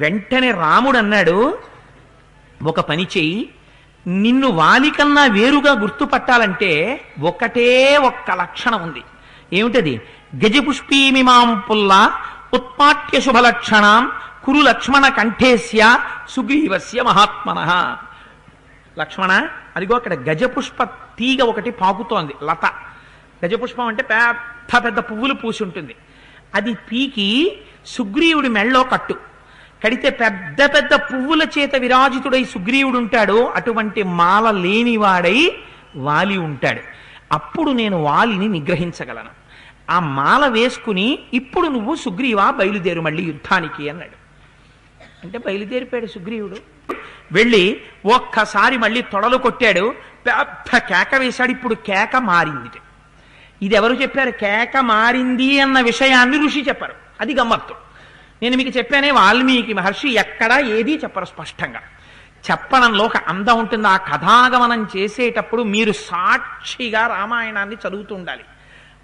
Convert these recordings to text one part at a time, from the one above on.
వెంటనే రాముడు అన్నాడు ఒక పని చెయ్యి. నిన్ను వాలికన్నా వేరుగా గుర్తుపట్టాలంటే ఒకటే ఒక్క లక్షణం ఉంది. ఏమిటది? గజపుష్పీమిమాం పుల్ల ఉత్పాట్య శుభలక్షణాం కురు లక్ష్మణ కంఠేస్య సుగ్రీవస్య మహాత్మన. లక్ష్మణ అదిగో అక్కడ గజపుష్ప తీగ ఒకటి పాకుతోంది లత. గజపుష్పం అంటే పెద్ద పెద్ద పువ్వులు పూసి ఉంటుంది. అది పీకి సుగ్రీవుడి మెళ్ళో కట్టు. కడితే పెద్ద పెద్ద పువ్వుల చేత విరాజితుడై సుగ్రీవుడు ఉంటాడు అటువంటి మాల లేనివాడై వాలి ఉంటాడు. అప్పుడు నేను వాలిని నిగ్రహించగలను. ఆ మాల వేసుకుని ఇప్పుడు నువ్వు సుగ్రీవా బయలుదేరు మళ్ళీ యుద్ధానికి అన్నాడు. అంటే బయలుదేరిపోయాడు సుగ్రీవుడు. వెళ్ళి ఒక్కసారి మళ్ళీ తొడలు కొట్టాడు. పెద్ద కేక వేశాడు. ఇప్పుడు కేక మారింది. ఇది ఎవరు చెప్పారు? కేక మారింది అన్న విషయాన్ని ఋషి చెప్పారు. అది గమ్మత్తు. నేను మీకు చెప్పానే వాల్మీకి మహర్షి ఎక్కడా ఏదీ చెప్పరు స్పష్టంగా. చెప్పడంలో ఒక అందం ఉంటుంది. ఆ కథాగమనం చేసేటప్పుడు మీరు సాక్షిగా రామాయణాన్ని చదువుతూ ఉండాలి.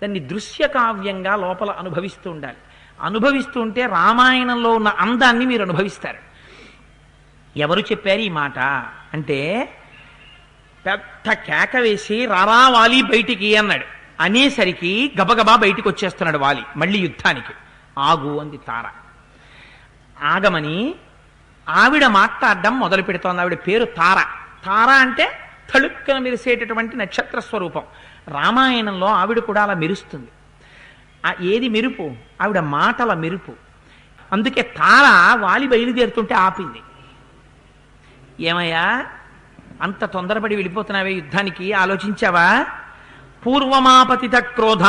దాన్ని దృశ్య కావ్యంగా లోపల అనుభవిస్తూ ఉండాలి. అనుభవిస్తూ ఉంటే రామాయణంలో ఉన్న అందాన్ని మీరు అనుభవిస్తారు. ఎవరు చెప్పారు ఈ మాట అంటే పెద్ద కేక వేసి రారా వాలి బయటికి అన్నాడు. అనేసరికి గబగబా బయటికి వచ్చేస్తున్నాడు వాలి మళ్ళీ యుద్ధానికి. ఆగు అంది తార. ఆగమని ఆవిడ మాట్లాడడం మొదలు పెడుతోంది. ఆవిడ పేరు తార. తార అంటే తళుక్కన మెరిసేటటువంటి నక్షత్ర స్వరూపం. రామాయణంలో ఆవిడ కూడా అలా మెరుస్తుంది. ఆ ఏది మెరుపు? ఆవిడ మాటల మెరుపు. అందుకే తార వాలి బయలుదేరుతుంటే ఆపింది. ఏమయ్యా? అంత తొందరపడి వెళ్ళిపోతున్నావే యుద్ధానికి? ఆలోచించావా? పూర్వమాపతిత క్రోధ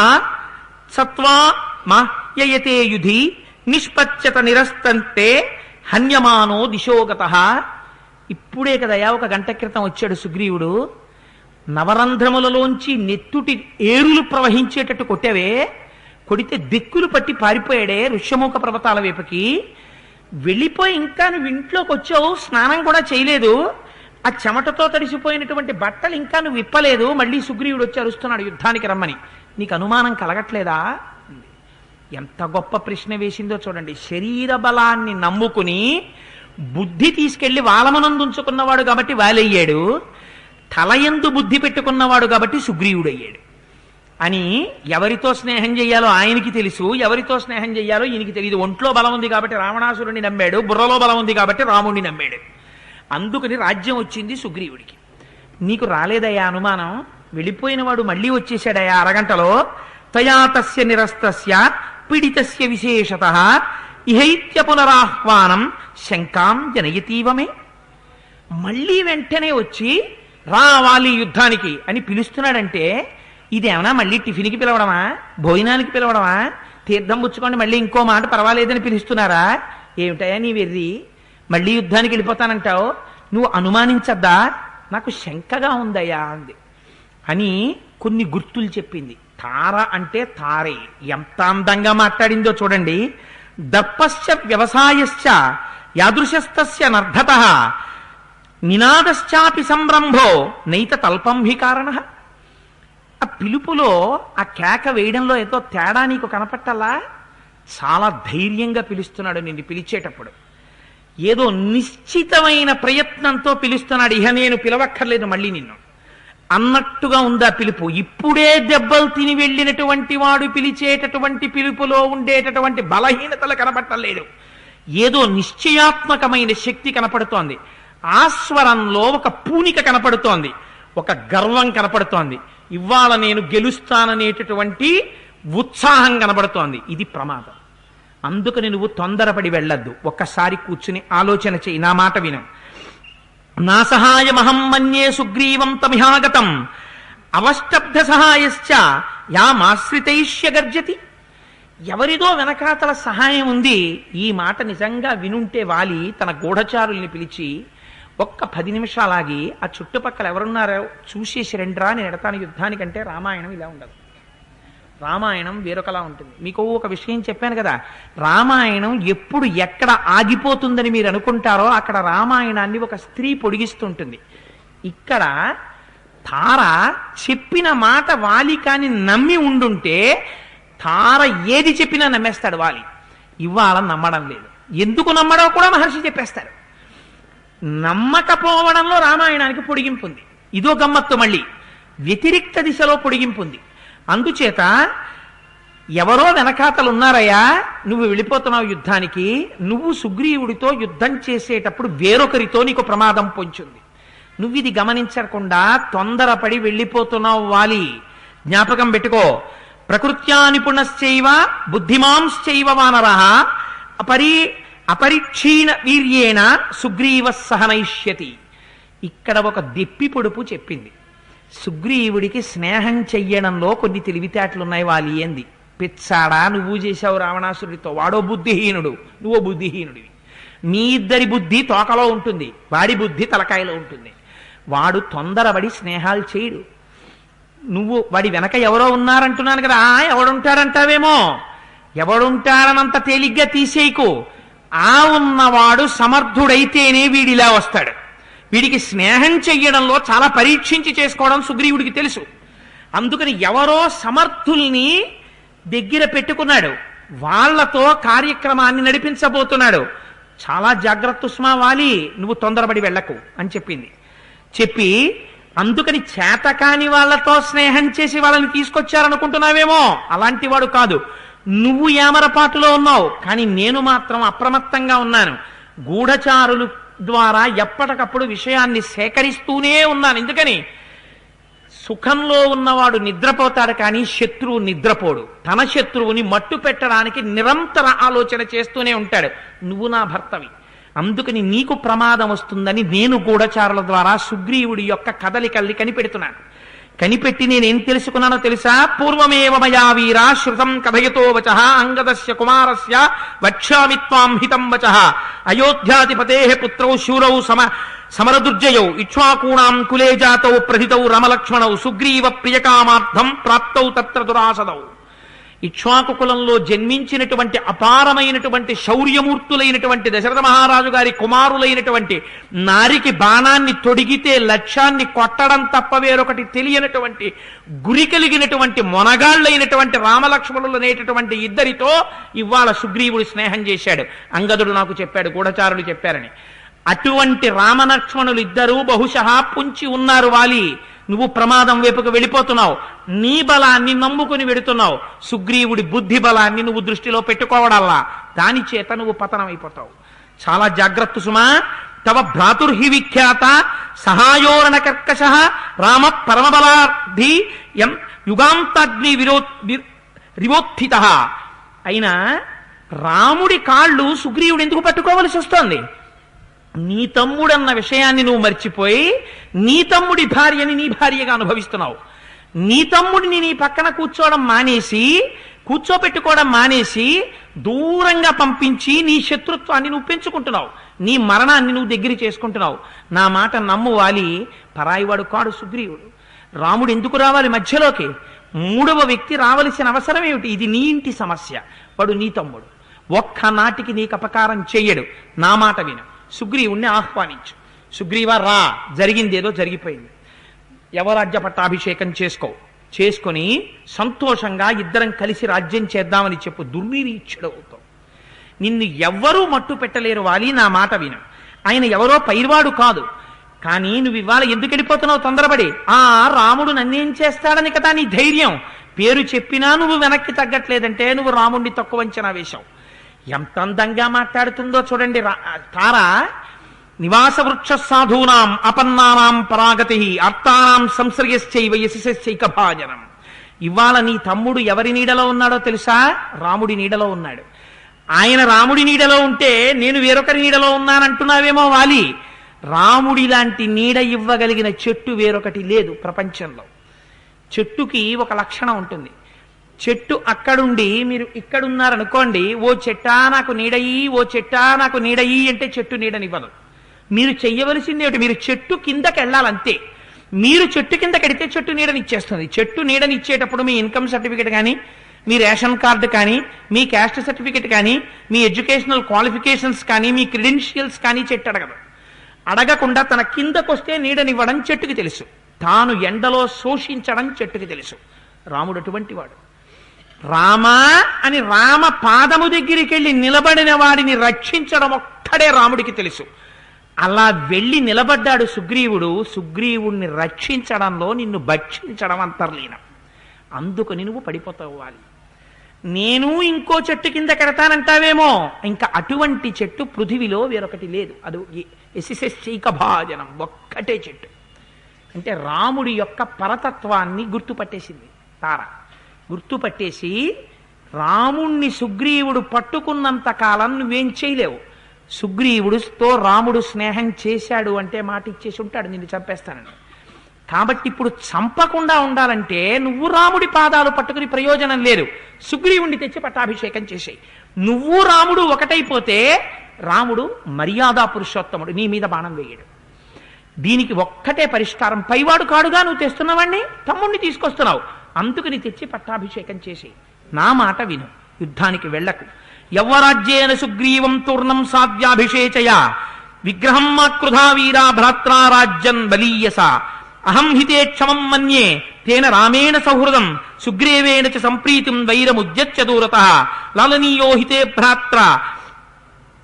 సత్వా మాహ్యయతే యుధి నిష్పచ్చత నిరస్తంతే హన్యమానో దిశోగత. ఇప్పుడే కదయా ఒక గంట క్రితం వచ్చాడు సుగ్రీవుడు. నవరంధ్రములలోంచి నెత్తుటి ఏరులు ప్రవహించేటట్టు కొట్టావే. కొడితే దిక్కులు పట్టి పారిపోయాడే ఋష్యముఖ పర్వతాల వైపుకి. వెళ్ళిపోయి ఇంకా నువ్వు ఇంట్లోకి వచ్చావు స్నానం కూడా చేయలేదు. ఆ చెమటతో తడిసిపోయినటువంటి బట్టలు ఇంకా నువ్వు విప్పలేదు మళ్ళీ సుగ్రీవుడు వచ్చి అరుస్తున్నాడు యుద్ధానికి రమ్మని. నీకు అనుమానం కలగట్లేదా? ఎంత గొప్ప ప్రశ్న వేసిందో చూడండి. శరీర బలాన్ని నమ్ముకుని బుద్ధి తీసుకెళ్ళి వాలమనందుంచుకున్నవాడు కాబట్టి వాలయ్యాడు. తలయందు బుద్ధి పెట్టుకున్నవాడు కాబట్టి సుగ్రీవుడయ్యాడు. అని ఎవరితో స్నేహం చెయ్యాలో ఆయనకి తెలుసు. ఎవరితో స్నేహం చెయ్యాలో ఈయనకి తెలియదు ఒంట్లో బలం ఉంది కాబట్టి రావణాసురుణ్ణి నమ్మాడు. బుర్రలో బలం ఉంది కాబట్టి రాముణ్ణి నమ్మాడు. అందుకని రాజ్యం వచ్చింది సుగ్రీవుడికి. నీకు రాలేదయ్యా అనుమానం? వెళ్ళిపోయిన వాడు మళ్ళీ వచ్చేసాడయ్యా అరగంటలో? తయాతస్య నిరస్తస్య పీడితస్య విశేషత ఇహైత్య పునరాహ్వానం శంకాం జనయతీవమే మళ్ళీ వెంటనే వచ్చి రావాలి యుద్ధానికి అని పిలుస్తున్నాడంటే ఇదేమన్నా మళ్ళీ టిఫిన్కి పిలవడమా భోజనానికి పిలవడమా తీర్థం పుచ్చుకోండి మళ్ళీ ఇంకో మాట పర్వాలేదని పిలుస్తున్నారా ఏమిటయా నీ వెర్రి మళ్ళీ యుద్ధానికి వెళ్ళిపోతానంటావు నువ్వు అనుమానించద్దా నాకు శంకగా ఉందయ్యా అంది అని కొన్ని గుర్తులు చెప్పింది తార అంటే తారే. ఎంత అందంగా మాట్లాడిందో చూడండి. దర్పశ్చ వ్యవసాయశ్చ యాదృశస్తస్య నర్ధత. నినాదశ్చాపి సంరంభో నైత తల్పం హి కారణ. ఆ పిలుపులో ఆ కేక వేయడంలో ఏదో తేడా నీకు కనపట్టాలా? చాలా ధైర్యంగా పిలుస్తున్నాడు నిన్ను పిలిచేటప్పుడు. ఏదో నిశ్చితమైన ప్రయత్నంతో పిలుస్తున్నాడు. ఇహ నేను పిలవక్కర్లేదు మళ్ళీ నిన్ను. అన్నట్టుగా ఉందా పిలుపు. ఇప్పుడే దెబ్బలు తిని వెళ్ళినటువంటి వాడు పిలిచేటటువంటి పిలుపులో ఉండేటటువంటి బలహీనతలు కనపట్టలేదు ఏదో నిశ్చయాత్మకమైన శక్తి కనపడుతోంది. ఆస్వరంలో ఒక పూనిక కనపడుతోంది. ఒక గర్వం కనపడుతోంది. ఇవాళ నేను గెలుస్తాననేటటువంటి ఉత్సాహం కనబడుతోంది. ఇది ప్రమాదం. అందుకని నువ్వు తొందరపడి వెళ్ళొద్దు. ఒక్కసారి కూర్చుని ఆలోచన చేయి నా మాట విను. నా సహాయమహం మన్యే సుగ్రీవం తమిహాగతం అవష్టబ్ధ సహాయశ్చ యామాశ్రితైష్య గర్జతి ఎవరిదో వెనకాతల సహాయం ఉంది ఈ మాట నిజంగా వినుంటే వాలి తన గూఢచారుల్ని పిలిచి ఒక్క పది నిమిషాలాగి ఆ చుట్టుపక్కల ఎవరున్నారో చూసేసి రెండ్రా నేను ఎడతాను యుద్ధానికంటే రామాయణం ఇలా ఉండదు. రామాయణం వేరొకలా ఉంటుంది. మీకు ఒక విషయం చెప్పాను కదా రామాయణం ఎప్పుడు ఎక్కడ ఆగిపోతుందని మీరు అనుకుంటారో అక్కడ రామాయణాన్ని ఒక స్త్రీ పొడిగిస్తుంటుంది. ఇక్కడ తార చెప్పిన మాట వాలి కాని నమ్మి ఉండుంటే తార ఏది చెప్పినా నమ్మేస్తాడు వాలి. ఇవాళ నమ్మడం లేదు. ఎందుకు నమ్మడో కూడా మహర్షి చెప్పేస్తారు. నమ్మకపోవడంలో రామాయణానికి పొడిగింపు ఉంది. ఇదో గమ్మత్తు మళ్ళీ. వ్యతిరిక్త దిశలో పొడిగింపు ఉంది. అందుచేత ఎవరో వెనకాతలు ఉన్నారయ్యా నువ్వు వెళ్ళిపోతున్నావు యుద్ధానికి నువ్వు సుగ్రీవుడితో యుద్ధం చేసేటప్పుడు వేరొకరితో నీకు ప్రమాదం పొంచుంది. నువ్వు ఇది గమనించకుండా తొందరపడి వెళ్ళిపోతున్నావు వాలి. జ్ఞాపకం పెట్టుకో. ప్రకృత్యా నిపుణశ్చైవ బుద్ధిమాంశ్చైవ వానర అపరి అపరిక్షీణ వీర్యేణ సుగ్రీవ సహనైష్యతి ఇక్కడ ఒక దెప్పి పొడుపు చెప్పింది. సుగ్రీవుడికి స్నేహం చెయ్యడంలో కొన్ని తెలివితేటలున్నాయి వాలి ఏంది? పిచ్చాడా? నువ్వు చేశావు రావణాసురుడితో. వాడో బుద్ధిహీనుడు. నువ్వో బుద్ధిహీనుడివి. మీ ఇద్దరి బుద్ధి తోకలో ఉంటుంది. వాడి బుద్ధి తలకాయలో ఉంటుంది. వాడు తొందరపడి స్నేహాలు చేయడు. నువ్వు వాడి వెనక ఎవరో ఉన్నారంటున్నాను కదా. ఆ, ఎవడుంటాడంటావేమో? ఎవడుంటారనంత తేలిగ్గా తీసేయకు. ఆ ఉన్నవాడు సమర్థుడైతేనే వీడిలా వస్తాడు. వీడికి స్నేహం చెయ్యడంలో చాలా పరీక్షించి చేసుకోవడం సుగ్రీవుడికి తెలుసు. అందుకని ఎవరో సమర్థుల్ని దగ్గర పెట్టుకున్నాడు. వాళ్ళతో కార్యక్రమాన్ని నడిపించబోతున్నాడు. చాలా జాగ్రత్త సుమా వాలి నువ్వు తొందరపడి వెళ్ళకు అని చెప్పింది. చెప్పి అందుకని చేతకాని వాళ్ళతో స్నేహం చేసి వాళ్ళని తీసుకొచ్చారనుకుంటున్నావేమో? అలాంటి వాడు కాదు. నువ్వు ఏమరపాటులో ఉన్నావు? కానీ నేను మాత్రం అప్రమత్తంగా ఉన్నాను. గూఢచారులు ద్వారా ఎప్పటికప్పుడు విషయాన్ని సేకరిస్తూనే ఉన్నాను. ఎందుకని? సుఖంలో ఉన్నవాడు నిద్రపోతాడు కానీ శత్రువు నిద్రపోడు. తన శత్రువుని మట్టు పెట్టడానికి నిరంతర ఆలోచన చేస్తూనే ఉంటాడు. నువ్వు నా భర్తవి. అందుకని నీకు ప్రమాదం వస్తుందని నేను గూఢచారుల ద్వారా సుగ్రీవుడి యొక్క కదలికల్ని కనిపెడుతున్నాను. కనిపెట్టి నేనేం తెలుసుకున్నానో తెలుసా? పూర్వమేవ మయా వీరా శృతం కథయతో వచ అంగదస్య కుమారస్య వక్ష్యామి త్వాం హితం వచ. అయోధ్యాధిపతే పుత్రౌ శూరౌ సమ సమరదుర్జయౌ ఇక్ష్వాకూణాం కులే జాతౌ ప్రథితౌ రమలక్ష్మణౌ సుగ్రీవ ప్రియకామార్థం ప్రాప్తౌ తత్ర దురాసదౌ. ఇక్ష్వాకు కులంలో జన్మించినటువంటి అపారమైనటువంటి శౌర్యమూర్తులైనటువంటి దశరథ మహారాజు గారి కుమారులైనటువంటి నారికి బాణాన్ని తొడిగితే లక్ష్యాన్ని కొట్టడం తప్ప వేరొకటి తెలియనటువంటి గురి కలిగినటువంటి మొనగాళ్ళైనటువంటి రామలక్ష్మణులు అనేటటువంటి ఇద్దరితో ఇవాళ సుగ్రీవుడు స్నేహం చేశాడు. అంగదుడు నాకు చెప్పాడు గూఢచారులు చెప్పారని. అటువంటి రామలక్ష్మణులు ఇద్దరూ బహుశ పుంచి ఉన్నారు వాలి. నువ్వు ప్రమాదం వైపుకు వెళ్ళిపోతున్నావు. నీ బలాన్ని నమ్ముకుని వెడుతున్నావు. సుగ్రీవుడి బుద్ధి బలాన్ని నువ్వు దృష్టిలో పెట్టుకోవడల్లా. దాని చేత నువ్వు పతనం అయిపోతావు చాలా జాగ్రత్త సుమా. తవ భ్రాతుర్హి విఖ్యాత సహాయోరణ కర్కశ రామ పరమబలార్థి ఎం యుగాంతాగ్ని విరో రివోత్థిత అయినా రాముడి కాళ్ళు సుగ్రీవుడు ఎందుకు పట్టుకోవలసి వస్తోంది? నీ తమ్ముడన్న విషయాన్ని నువ్వు మర్చిపోయి నీ తమ్ముడి భార్యని నీ భార్యగా అనుభవిస్తున్నావు. నీ తమ్ముడిని నీ పక్కన కూర్చోవడం మానేసి కూర్చోపెట్టుకోవడం మానేసి దూరంగా పంపించి నీ శత్రుత్వాన్ని నువ్వు పెంచుకుంటున్నావు. నీ మరణాన్ని నువ్వు దగ్గర చేసుకుంటున్నావు. నా మాట నమ్ము వాలి పరాయివాడు కాడు సుగ్రీవుడు. రాముడు ఎందుకు రావాలి మధ్యలోకి? మూడవ వ్యక్తి రావలసిన అవసరం ఏమిటి? ఇది నీ ఇంటి సమస్య. వాడు నీ తమ్ముడు. ఒక్క నాటికి నీకు అపకారం చెయ్యడు నా మాట విను. సుగ్రీవుణ్ణి ఆహ్వానించు. సుగ్రీవ రా. జరిగిందేదో జరిగిపోయింది. యవరాజ్య పట్టాభిషేకం చేసుకో. చేసుకొని సంతోషంగా ఇద్దరం కలిసి రాజ్యం చేద్దామని చెప్పు దుర్నిరీక్షుడు అవుతావు నిన్ను ఎవ్వరూ మట్టు పెట్టలేరు వాలి నా మాట విను. ఆయన ఎవరో పైర్వాడు కాదు. కానీ నువ్వు ఇవాళ ఎందుకు వెళ్ళిపోతున్నావు తొందరపడి? ఆ రాముడు నన్నేం చేస్తాడని కదా నీ ధైర్యం. పేరు చెప్పినా నువ్వు వెనక్కి తగ్గట్లేదంటే నువ్వు రాముణ్ణి తక్కువ అంచనా వేశావు. ఎంత అందంగా మాట్లాడుతుందో చూడండి. రా- తార నివాస వృక్ష సాధూనాం అపన్నానాం పరాగతి అర్థానాం సంశ్రయశ్చైవ యశశ్చైక భాజనం. ఇవాళ నీ తమ్ముడు ఎవరి నీడలో ఉన్నాడో తెలుసా? రాముడి నీడలో ఉన్నాడు. ఆయన రాముడి నీడలో ఉంటే నేను వేరొకరి నీడలో ఉన్నానంటున్నావేమో వాలి. రాముడి లాంటి నీడ ఇవ్వగలిగిన చెట్టు వేరొకటి లేదు ప్రపంచంలో. చెట్టుకి ఒక లక్షణం ఉంటుంది. చెట్టు అక్కడుండి మీరు ఇక్కడున్నారనుకోండి ఓ చెట్టా నాకు నీడయి ఓ చెట్టా నాకు నీడయి అంటే చెట్టు నీడనివ్వదు. మీరు చెయ్యవలసింది ఏమిటి? మీరు చెట్టు కిందకి వెళ్ళాలంతే. మీరు చెట్టు కింద కడితే చెట్టు నీడనిచ్చేస్తుంది. చెట్టు నీడనిచ్చేటప్పుడు మీ ఇన్కమ్ సర్టిఫికేట్ కానీ మీ రేషన్ కార్డు కానీ మీ క్యాస్ట్ సర్టిఫికేట్ కానీ మీ ఎడ్యుకేషనల్ క్వాలిఫికేషన్స్ కానీ మీ క్రెడెన్షియల్స్ కానీ చెట్టు అడగదు. అడగకుండా తన కిందకొస్తే నీడనివ్వడం చెట్టుకి తెలుసు. తాను ఎండలో శోషించడం చెట్టుకి తెలుసు. రాముడు అటువంటి వాడు. రామా అని రామ పాదము దగ్గరికి వెళ్ళి నిలబడిన వాడిని రక్షించడం ఒక్కడే రాముడికి తెలుసు. అలా వెళ్ళి నిలబడ్డాడు సుగ్రీవుడు సుగ్రీవుణ్ణి రక్షించడంలో నిన్ను భక్షించడం అంతర్లీనం. అందుకని నువ్వు పడిపోతావాలి నేను ఇంకో చెట్టు కింద కడతానంటావేమో? ఇంకా అటువంటి చెట్టు పృథివిలో వేరొకటి లేదు. అది ఎసిసెస్ భాజనం ఒక్కటే చెట్టు. అంటే రాముడి యొక్క పరతత్వాన్ని గుర్తుపట్టేసింది తార. గుర్తుపట్టేసి రాముణ్ణి సుగ్రీవుడు పట్టుకున్నంత కాలం నువ్వేం చేయలేవు. సుగ్రీవుడుతో రాముడు స్నేహం చేశాడు అంటే మాట ఇచ్చేసి ఉంటాడు నిన్ను చంపేస్తానని. కాబట్టి ఇప్పుడు చంపకుండా ఉండాలంటే నువ్వు రాముడి పాదాలు పట్టుకుని ప్రయోజనం లేదు. సుగ్రీవుణ్ణి తెచ్చి పట్టాభిషేకం చేసేయి. నువ్వు రాముడు ఒకటైపోతే రాముడు మర్యాదా పురుషోత్తముడు నీ మీద బాణం వేయడు. దీనికి ఒక్కటే పరిష్కారం పైవాడు కాడుగా నువ్వు తెస్తున్నవాణ్ణి? తమ్ముణ్ణి తీసుకొస్తున్నావు. అందుకని తెచ్చి పట్టాభిషేకం చేసి నా మాట విను. యుద్ధానికి వెళ్ళకు యవ్వరాజ్యేన సుగ్రీవం తూర్ణం సాధ్యాభిషేచయ. విగ్రహం మాకృధా వీరా భ్రాత్రా రాజ్యం బలీయస. అహం హితే క్షమం మన్యే. తేన రామేణ సౌహృదం. సుగ్రీవేణ చ సంప్రీతిం వైరముద్యచ్చ దూరత. లాలనీయో హితే భ్రాత్ర.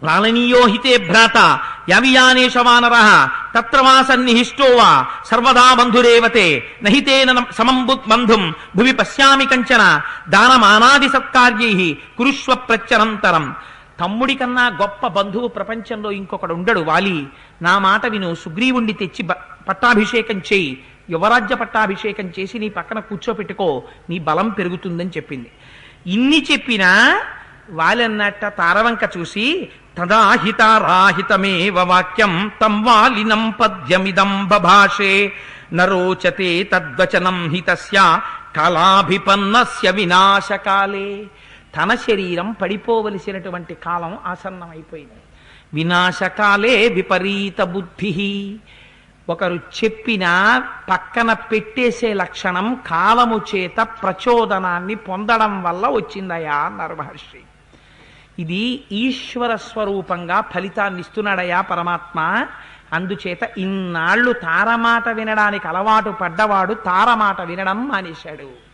లాలనీయో హితే భ్రాత. యవియానేష వానర తత్ర వా సన్నిహిష్టో వా. సర్వదా బంధురేవతే. నహితేన సమం బంధుం. భువి పశ్యామి కంచన. దానమానాది సత్కార్యై. కురుష్వ ప్రత్యనంతరం. తమ్ముడి కన్నా గొప్ప బంధువు ప్రపంచంలో ఇంకొకడు ఉండడు వాలి. నా మాట విను. సుగ్రీవుణ్ణి తెచ్చి పట్టాభిషేకం చేయి. యువరాజ్య పట్టాభిషేకం చేసి నీ పక్కన కూర్చోపెట్టుకో. నీ బలం పెరుగుతుందని చెప్పింది. ఇన్ని చెప్పినా వాలన్నట్ట తారవంక చూసి తదాహితారాహితమేవ వాక్యం తం వాలినం పద్యమిదం బభాషే. నరోచతే తద్వచనం హితస్య కళాభిపన్నస్య వినాశకాలే. తన శరీరం పడిపోవలసినటువంటి కాలం ఆసన్నమైపోయింది. వినాశకాలే విపరీత బుద్ధి. ఒకరు చెప్పిన పక్కన పెట్టేసే లక్షణం కాలము చేత ప్రచోదనాన్ని పొందడం వల్ల వచ్చిందయా అన్నారు మహర్షి. ఇది ఈశ్వర స్వరూపంగా ఫలితాన్ని ఇస్తున్నాడయా పరమాత్మ? అందుచేత ఇన్నాళ్ళు తారమాట వినడానికి అలవాటు పడ్డవాడు తారమాట వినడం మానేశాడు.